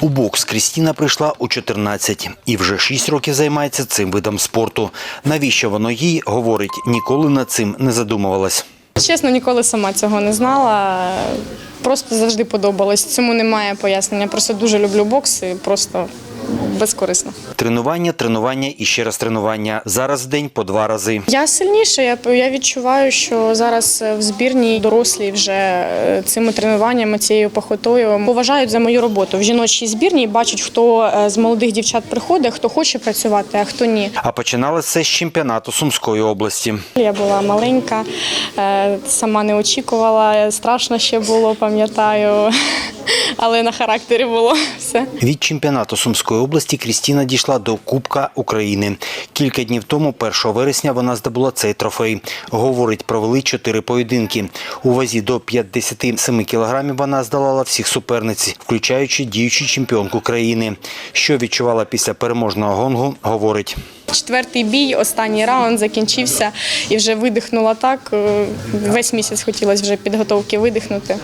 У бокс Крістіна прийшла у 14 і вже 6 років займається цим видом спорту. Навіщо воно їй, говорить, ніколи над цим не задумувалась. Чесно, ніколи сама цього не знала. Просто завжди подобалось. Цьому немає пояснення. Просто дуже люблю бокс і просто безкорисно. Тренування, тренування і ще раз тренування. Зараз в день по два рази. Я сильніша. Я, я відчуваю, що зараз е, в збірній дорослі вже е, цими тренуваннями, цією похотою поважають за мою роботу. В жіночій збірній бачать, хто е, з молодих дівчат приходить, хто хоче працювати, а хто ні. А починалося це з чемпіонату Сумської області. Я була маленька, сама не очікувала. Страшно ще було, пам'ятаю, але на характері було все. Від чемпіонату Сумської області Крістіна дійшла до Кубка України. Кілька днів тому, 1 вересня, вона здобула цей трофей. Говорить, провели чотири поєдинки. У вазі до 57 кілограмів вона здолала всіх суперниць, включаючи діючу чемпіонку країни. Що відчувала після переможного гонгу, говорить. Четвертий бій, останній раунд закінчився і вже видихнула так. е, Весь місяць хотілося вже підготовки видихнути.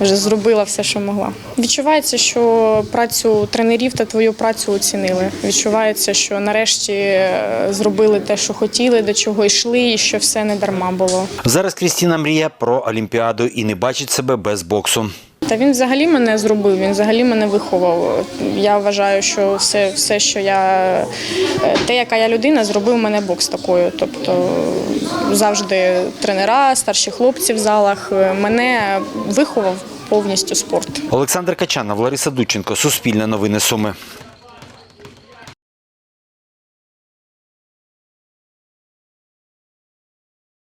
Вже зробила все, що могла. Відчувається, що працю тренерів та твою працю оцінили. Відчувається, що нарешті е, зробили те, що хотіли, до чого йшли, і що все не дарма було. Зараз Крістіна мріє про Олімпіаду і не бачить себе без боксу. Та він взагалі мене зробив, він взагалі мене виховав. Я вважаю, що все, все, що я е, те, яка я людина, зробив мене бокс такою. Тобто завжди тренера, старші хлопці в залах е, мене виховав повністю спорт. Олександр Качанов, Лариса Дученко, Суспільне новини Суми.